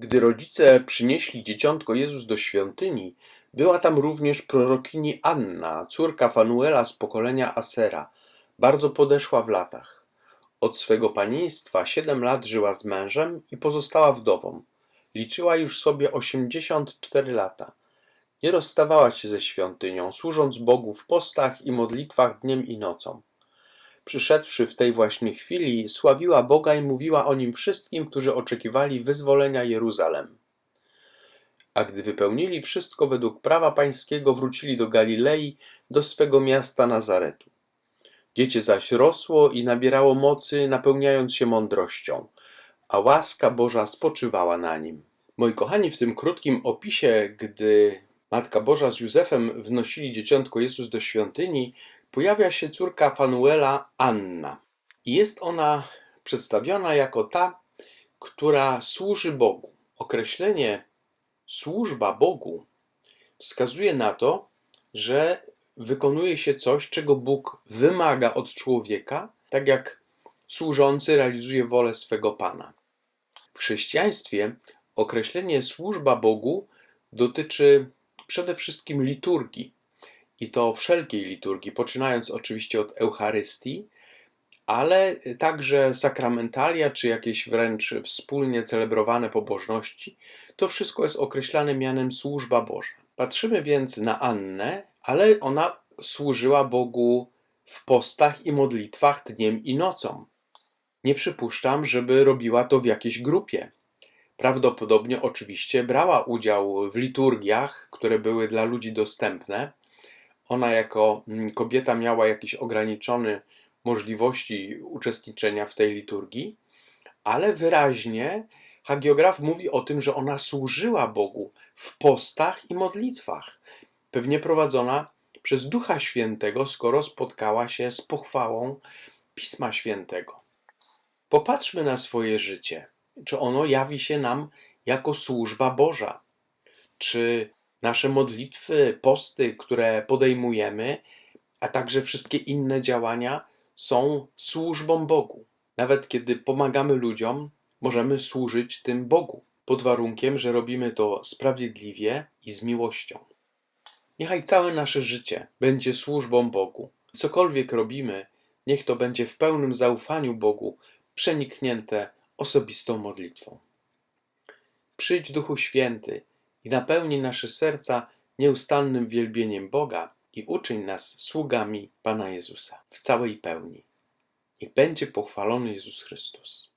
Gdy rodzice przynieśli dzieciątko Jezus do świątyni, była tam również prorokini Anna, córka Fanuela z pokolenia Asera, bardzo podeszła w latach. Od swego panieństwa siedem lat żyła z mężem i pozostała wdową. Liczyła już sobie osiemdziesiąt cztery lata. Nie rozstawała się ze świątynią, służąc Bogu w postach i modlitwach dniem i nocą. Przyszedłszy w tej właśnie chwili, sławiła Boga i mówiła o nim wszystkim, którzy oczekiwali wyzwolenia Jeruzalem. A gdy wypełnili wszystko według prawa pańskiego, wrócili do Galilei, do swego miasta Nazaretu. Dziecię zaś rosło i nabierało mocy, napełniając się mądrością, a łaska Boża spoczywała na nim. Moi kochani, w tym krótkim opisie, gdy Matka Boża z Józefem wnosili dzieciątko Jezus do świątyni, pojawia się córka Fanuela Anna. Jest ona przedstawiona jako ta, która służy Bogu. Określenie służba Bogu wskazuje na to, że wykonuje się coś, czego Bóg wymaga od człowieka, tak jak służący realizuje wolę swego Pana. W chrześcijaństwie określenie służba Bogu dotyczy przede wszystkim liturgii i to wszelkiej liturgii, poczynając oczywiście od Eucharystii, ale także sakramentalia, czy jakieś wręcz wspólnie celebrowane pobożności, to wszystko jest określane mianem służba Boża. Patrzymy więc na Annę, ale ona służyła Bogu w postach i modlitwach dniem i nocą. Nie przypuszczam, żeby robiła to w jakiejś grupie. Prawdopodobnie oczywiście brała udział w liturgiach, które były dla ludzi dostępne. Ona jako mm, kobieta miała jakieś ograniczone możliwości uczestniczenia w tej liturgii, ale wyraźnie hagiograf mówi o tym, że ona służyła Bogu w postach i modlitwach, pewnie prowadzona przez Ducha Świętego, skoro spotkała się z pochwałą Pisma Świętego. Popatrzmy na swoje życie. Czy ono jawi się nam jako służba Boża? Czy nasze modlitwy, posty, które podejmujemy, a także wszystkie inne działania są służbą Bogu? Nawet kiedy pomagamy ludziom, możemy służyć tym Bogu, pod warunkiem, że robimy to sprawiedliwie i z miłością. Niechaj całe nasze życie będzie służbą Bogu. Cokolwiek robimy, niech to będzie w pełnym zaufaniu Bogu, przeniknięte osobistą modlitwą. Przyjdź Duchu Święty i napełnij nasze serca nieustannym wielbieniem Boga i uczyń nas sługami Pana Jezusa w całej pełni. Niech będzie pochwalony Jezus Chrystus.